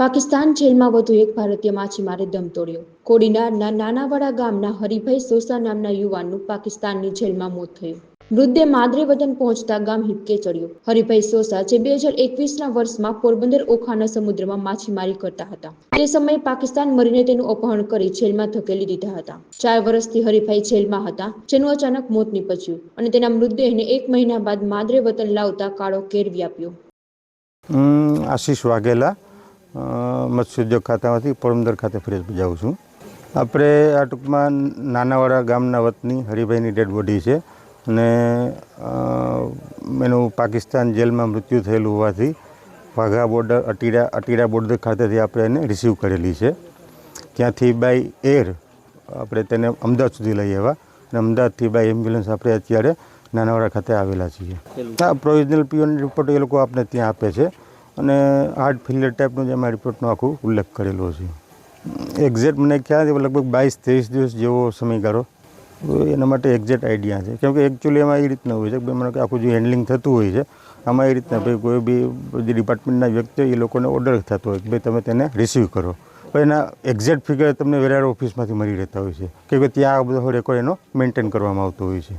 પાકિસ્તાન જેલમાં વધુ એક ભારતીય માછીમારે દમ તોડ્યો. કોડીનારના નાનાવાડા ગામના હરિભાઈ સોસા નામના યુવાનનું પાકિસ્તાનની જેલમાં મોત થયું. મૃતદેહ માદરે વતન પહોંચતા ગામ હિપકે ચડ્યો. હરિભાઈ સોસા, જે બે હજાર એકવીસના વર્ષમાં પોરબંદર ઓખાના સમુદ્રમાં માછીમારી કરતા હતા. તે સમયે પાકિસ્તાન મરીને તેનું અપહરણ કરી જેલમાં ધકેલી દીધા હતા. ચાર વર્ષથી હરિભાઈ જેલમાં હતા, જેનું અચાનક મોત નીપજ્યું અને તેના મૃતદેહને એક મહિના બાદ માદરે વતન લાવતા કાળો કેર વ્યાપ્યો આશીષ વાઘેલા. મત્સ્યોદ્યોગ ખાતામાંથી પોરબંદર ખાતે ફરજ બજાવું છું. આપણે આ ટૂંકમાં નાનાવાડા ગામના વતની હરિભાઈની ડેડ બોડી છે અને એનું પાકિસ્તાન જેલમાં મૃત્યુ થયેલું હોવાથી વાઘા બોર્ડર અટીડા અટીડા બોર્ડર ખાતેથી આપણે એને રિસીવ કરેલી છે. ત્યાંથી બાય એર આપણે તેને અમદાવાદ સુધી લઈ આવ્યા અને અમદાવાદથી બાય એમ્બ્યુલન્સ આપણે અત્યારે નાનાવાડા ખાતે આવેલા છીએ. હા પ્રોવિઝનલ પીઓની રિપોર્ટ એ લોકો આપણે ત્યાં આપે છે. અને હાર્ટ ફેલિયર ટાઈપનો જેમાં રિપોર્ટનો આખું ઉલ્લેખ કરેલો છે. એક્ઝેક્ટ મને ખ્યાલ છે લગભગ બાવીસ ત્રેવીસ દિવસ જેવો સમયગાળો એના માટે એક્ઝેક્ટ આઈડિયા છે. કેમ કે એકચ્યુઅલી એમાં એ રીતના હોય છે કે મને આખું જે હેન્ડલિંગ થતું હોય છે, આમાં એ રીતના ભાઈ કોઈ બી જે ડિપાર્ટમેન્ટના વ્યક્તિ એ લોકોને ઓર્ડર થતો હોય કે ભાઈ તમે તેને રિસીવ કરો. એના એક્ઝેક્ટ ફિગર તમને વેરાડ ઓફિસમાંથી મળી રહેતા હોય છે. કે ભાઈ ત્યાં આ બધો રેકોર્ડ એનો મેન્ટેન કરવામાં આવતો હોય છે.